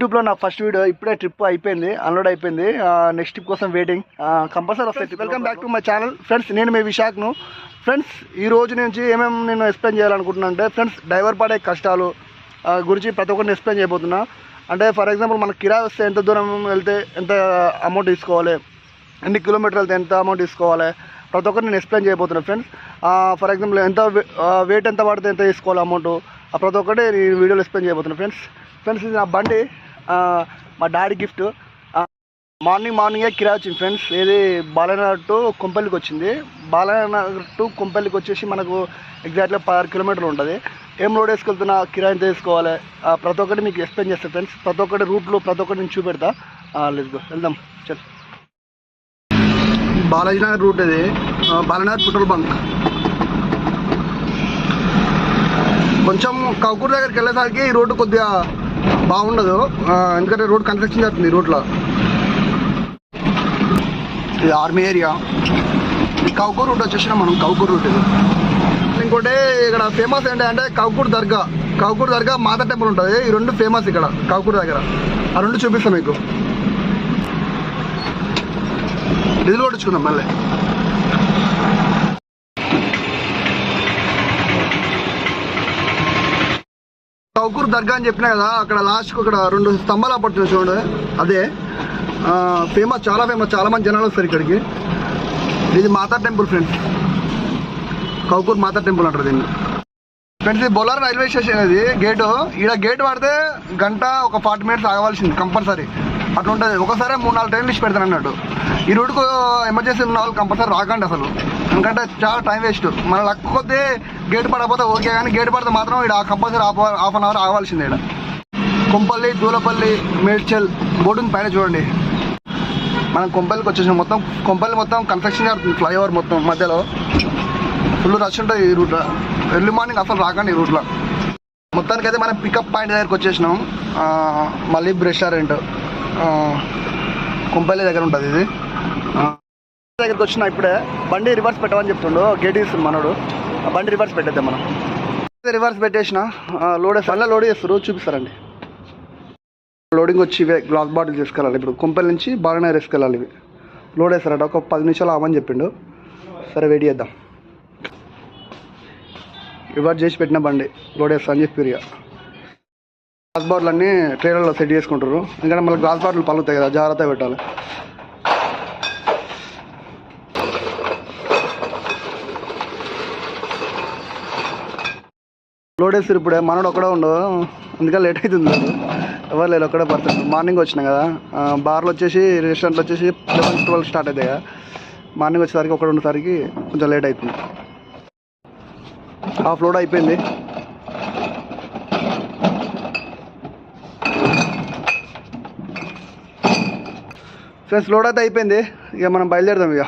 యూట్యూబ్లో నా first video ఇప్పుడే ట్రిప్ అయిపోయింది అన్లోడ్ అయిపోయింది. నెక్స్ట్ ట్రిప్ కోసం వెయిటింగ్ కంపల్సరీ వస్తాయి welcome back to my channel friends నేను మీ విశాఖ్ను. ఫ్రెండ్స్ ఈ రోజు నుంచి ఏమేమి నేను ఎక్స్ప్లెయిన్ చేయాలనుకుంటున్నా అంటే ఫ్రెండ్స్ డ్రైవర్ పడే కష్టాలు గురించి ప్రతి ఒక్కరిని ఎక్స్ప్లెయిన్ చేయబోతున్నా. అంటే ఫర్ ఎగ్జాంపుల్ మనకి కిరాయి వస్తే ఎంత దూరం వెళ్తే ఎంత అమౌంట్ తీసుకోవాలి ఎన్ని కిలోమీటర్లు వెళ్తే ఎంత అమౌంట్ తీసుకోవాలి ప్రతి ఒక్కరు నేను ఎక్స్ప్లెయిన్ చేయబోతున్నా ఫ్రెండ్స్ ఫర్ ఎగ్జాంపుల్ ఎంత వెయిట్ ఎంత పడితే ఎంత తీసుకోవాలి అమౌంట్ ప్రతి ఒక్కటి ఈ వీడియోలో ఎక్స్ప్లెయిన్ చేయబోతున్నా ఫ్రెండ్స్ ఫ్రెండ్స్ ఇది నా బండి. మా డాడీ గిఫ్ట్. మార్నింగ్ మార్నింగే కిరా వచ్చింది ఫ్రెండ్స్. ఏది బాలనగర్ టు కొంపల్లికి వచ్చింది. బాలనగర్ టు కొంపల్లికి వచ్చేసి మనకు ఎగ్జాక్ట్గా పదహారు కిలోమీటర్లు ఉంటుంది. ఏం రోడ్ వేసుకెళ్తున్నా కిరా ఎంత తీసుకోవాలి ప్రతి ఒక్కటి మీకు ఎక్స్ప్లెయిన్ చేస్తాను ఫ్రెండ్స్. ప్రతి ఒక్కటి రూట్లు ప్రతి ఒక్కటి నేను చూపెడతా. లేదు వెళ్దాం. చల్. బాలాజీ నగర్ రూట్ ఇది బాలనగర్ బాలానగర్ పెట్రోల్ బంక్. కొంచెం కౌకూర్ దగ్గరికి వెళ్ళేసరికి ఈ రోడ్డు కొద్దిగా బాగుండదు. ఎందుకంటే రోడ్ కన్స్ట్రక్షన్ జరుగుతుంది రోడ్లో. ఇది ఆర్మీ ఏరియా. కౌకూర్ రూట్ వచ్చేసినాం మనం కౌకూర్ రూట్ ఇది. ఇంకోటి ఇక్కడ ఫేమస్ ఏంటి అంటే కౌకూర్ దర్గా. కౌకూర్ దర్గా మాత టెంపుల్ ఉంటుంది. ఈ రెండు ఫేమస్ ఇక్కడ కౌకూర్ దగ్గర. ఆ రెండు చూపిస్తాం మీకు. డీజిల్ కొట్టించుకుందాం మళ్ళీ. కౌకూర్ దర్గా అని చెప్పినా కదా అక్కడ లాస్ట్కి అక్కడ రెండు స్తంభాలు పడుతున్నాయి చూడండి. అదే. ఫేమస్ చాలా ఫేమస్ చాలా మంది జనాలు వస్తారు ఇక్కడికి. ఇది Mata temple friends Kowkur Mata temple అంటారు దీన్ని. ఫ్రెండ్స్ ఇది బొల్లారం రైల్వే స్టేషన్ ఇది గేటు ఈడ గేట్ వాడితే గంట ఒక ఫార్టీ మినిట్స్ ఆగవలసింది కంపల్సరీ. అట్లా ఉంటుంది ఒకసారి మూడు నాలుగు ట్రైన్లు ఇచ్చి పెడతాను అన్నట్టు ఈ రూట్కు ఎమర్జెన్సీ ఉన్న వాళ్ళు కంపల్సరీ రాకండి అసలు. ఎందుకంటే చాలా టైం వేస్ట్ మన లక్ కొద్దీ గేట్ పడకపోతే ఓకే కానీ గేట్ పడితే మాత్రం ఇక్కడ compulsory half half an hour ఆగవలసిందే ఇక్కడ కొంపల్లి దూలపల్లి మేడ్చల్ బోర్డుని పైన చూడండి. మనం కొంపల్లికి వచ్చేసాం మొత్తం కొంపల్లి మొత్తం కన్స్ట్రక్షన్ జరుగుతుంది. ఫ్లైఓవర్ మొత్తం మధ్యలో. ఫుల్ రష్ ఉంటుంది ఈ రూట్లో ఎర్లీ మార్నింగ్ అసలు రాకండి ఈ రూట్లో మొత్తానికి అయితే మనం పికప్ పాయింట్ దగ్గరికి వచ్చేసినాం. మళ్ళీ రెస్టారెంట్ కొంపల్లి కుంపల్లి దగ్గర ఉంటుంది ఇది. దగ్గరికి వచ్చిన ఇప్పుడే బండి రివర్స్ పెట్టమని చెప్తుండు. గేట్ ఇస్తుంది మనోడు. బండి రివర్స్ పెట్టేద్దాం మనం. రివర్స్ పెట్టేసిన లోడ్ అలా లోడ్ చేస్తారు. చూపిస్తారండి. లోడింగ్ వచ్చి ఇవే గ్లాస్ బాటిల్ తీసుకెళ్ళాలి. ఇప్పుడు కుంపల్ నుంచి బాగానే తీసుకెళ్ళాలి ఇవి. లోడ్ వేస్తారట. ఒక పది నిమిషాలు ఆమని చెప్పిండు. సరే వెయిట్ చేద్దాం. రివర్స్ చేసి పెట్టిన బండి. లోడ్ వేస్తా అని చెప్పి గ్లాస్ బాటిల్ అన్నీ ట్రైలర్లో సెట్ చేసుకుంటారు ఎందుకంటే మళ్ళీ గ్లాస్ బాటిల్ పలుగుతాయి కదా. జాగ్రత్తగా పెట్టాలి. లోడ్ వేస్తారు ఇప్పుడే. మనోడు ఒక్కడే ఉండవు అందుకని లేట్ అవుతుంది ఎవరు లేదు ఒక్కడే పడుతుంది మార్నింగ్ వచ్చినా కదా. బార్లో వచ్చేసి రెస్టారెంట్లో వచ్చేసి లెవెన్ ట్వెల్వ్ స్టార్ట్ అవుతాయి కదా. మార్నింగ్ వచ్చేసరికి ఒకటి ఉండేసరికి కొంచెం లేట్ అవుతుంది. హాఫ్ లోడ్ అయిపోయింది. ఫ్రెండ్స్ లోడ్ అయితే అయిపోయింది. ఇక మనం బయలుదేరదాం ఇక.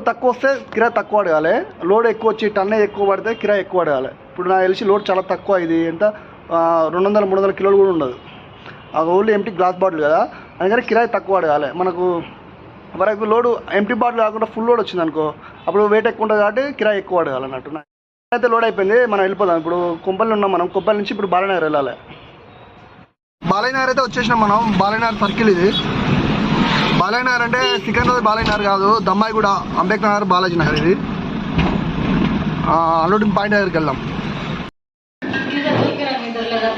లోడ్ తక్కువ వస్తే కిరాయి తక్కువ అడగాలి లోడ్ ఎక్కువ వచ్చి టన్నే ఎక్కువ పడితే కిరాయి ఎక్కువ అడగాలి ఇప్పుడు నాకు తెలిసి లోడ్ చాలా తక్కువ ఇది. ఎంత? రెండు వందల మూడు వందల కిలోలు కూడా ఉండదు. ఆ ఓన్లీ ఎంటీ గ్లాస్ బాటిల్ కదా. అందుకని కిరాయి తక్కువ అడగాలి మనకు వరకు లోడు లోడ్ ఎంటీ బాటిల్ కాకుండా ఫుల్ లోడ్ వచ్చింది అనుకో అప్పుడు వెయిట్ ఎక్కువ ఉంటుంది కాబట్టి కిరాయి ఎక్కువ అడగాలి అన్నట్టు. అయితే లోడ్ అయిపోయింది. మనం వెళ్ళిపోదాం. ఇప్పుడు కొంపల్లి ఉన్నాం మనం. కొంపల్లి నుంచి ఇప్పుడు బాలనగర్ వెళ్ళాలి. బాలనగర్ అయితే వచ్చేసినాం మనం. బాలనగర్ సర్కిల్ ఇది. బాలాజీ నగర్ అంటే సికింద్రాబాద్ బాలాజీ నగర్ కాదు దమ్మాయిగూడ అంబేద్కర్ నగర్ బాలాజీ నగర్ ఇది. అన్లోడింగ్ పాయింట్ దగ్గరికి వెళ్దాం.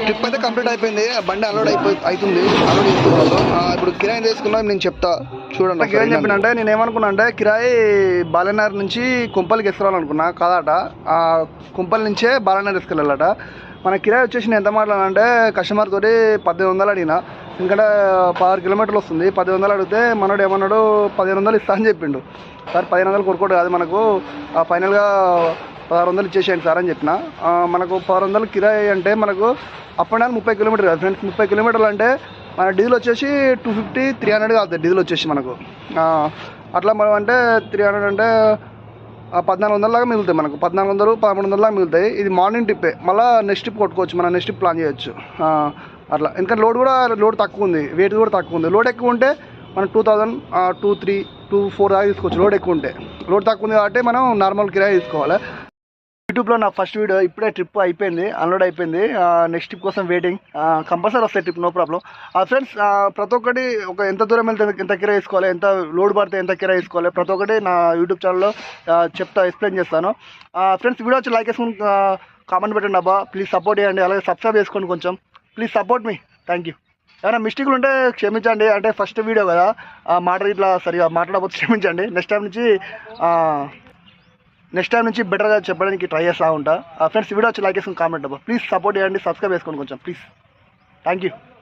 ట్రిప్ అయితే కంప్లీట్ అయిపోయింది. బండి అన్లోడ్ అయిపోయి అవుతుంది అన్లోడ్ చేసుకున్నాను ఇప్పుడు కిరాయి తీసుకున్నాం? నేను చెప్తా. చూడండి ఏం చెప్పిన అంటే నేను ఏమనుకున్నా అంటే కిరాయి బాలనగర్ నుంచి కుంపల్కి వేసుకోవాలనుకున్నా కాదట. ఆ కుంపల్ నుంచే బాలనగర్ తీసుకెళ్ళాలట. మన కిరాయి వచ్చేసి నేను ఎంత మాట్లాడాలంటే కస్టమర్ తోటి పద్దెనిమిది వందలు అడిగిన. ఎందుకంటే పదహారు కిలోమీటర్లు వస్తుంది. పదిహేను వందలు అడిగితే మనోడు ఏమన్నాడు? పదిహేను వందలు ఇస్తా అని చెప్పిండు. సార్ పదిహేను వందలు కొనుక్కోడు. కాదు మనకు ఫైనల్గా పదహారు వందలు ఇచ్చేసేయండి సార్ అని చెప్పిన. మనకు పదహారు వందలు కిరాయి అంటే మనకు అప్ అండ్ డౌన్ ముప్పై కిలోమీటర్ కాదు ఫ్రెండ్స్. ముప్పై కిలోమీటర్లు అంటే మన డీజిల్ వచ్చేసి టూ ఫిఫ్టీ త్రీ హండ్రెడ్ కాదు డీజిల్ వచ్చేసి మనకు. అట్లా మనం అంటే త్రీ హండ్రెడ్ అంటే పద్నాలుగు వందలలాగా మిగులుతాయి మనకు. పద్నాలుగు వందలు పదమూడు వందలలాగా మిగులుతాయి. ఇది మార్నింగ్ ట్రిప్పే మళ్ళీ నెక్స్ట్ ట్రిప్ కొట్టుకోవచ్చు. మనం నెక్స్ట్ ట్రిప్ ప్లాన్ చేయొచ్చు. అట్లా. ఎందుకంటే లోడ్ కూడా లోడ్ తక్కువ ఉంది. వెయిట్ కూడా తక్కువ ఉంది. లోడ్ ఎక్కువ ఉంటే మనం two thousand two three two four దాకా తీసుకోవచ్చు. లోడ్ ఎక్కువ ఉంటే. లోడ్ తక్కువ ఉంది కాబట్టి మనం నార్మల్ కిరాయి తీసుకోవాలి. యూట్యూబ్లో నా ఫస్ట్ వీడియో ఇప్పుడే ట్రిప్ అయిపోయింది. అన్లోడ్ అయిపోయింది. నెక్స్ట్ ట్రిప్ కోసం వెయిటింగ్ కంపల్సరీ వస్తాయి ట్రిప్ నో ప్రాబ్లం ఫ్రెండ్స్ ప్రతి ఒక్కటి ఒక ఎంత దూరం వెళ్తే ఎంత కిరా వేసుకోవాలి ఎంత లోడ్ పడితే ఎంత కిరా వేసుకోవాలి ప్రతి ఒక్కటి నా యూట్యూబ్ ఛానల్లో చెప్తా ఎక్స్ప్లెయిన్ చేస్తాను. ఫ్రెండ్స్ వీడియో వచ్చి లైక్ వేసుకుని కామెంట్ పెట్టండి అబ్బా. ప్లీజ్ సపోర్ట్ చేయండి. అలాగే సబ్స్క్రైబ్ చేసుకోండి కొంచెం. ప్లీజ్ సపోర్ట్ మీ థ్యాంక్ యూ ఏమైనా మిస్టేక్లు ఉంటే క్షమించండి. అంటే ఫస్ట్ వీడియో కదా. ఆ మాట ఇట్లా సరిగా మాట్లాడకపోతే క్షమించండి. నెక్స్ట్ టైం నుంచి నెక్స్ట్ టైం నుంచి బెటర్గా చెప్పడానికి ట్రై చేస్తూ ఉంటా. ఫ్రెండ్స్ వీడియో వచ్చి లైక్ చేసుకుని కామెంట్ అబ్బా ప్లీజ్ సపోర్ట్ చేయండి. సబ్స్క్రైబ్ చేసుకోండి కొంచెం. Please thank you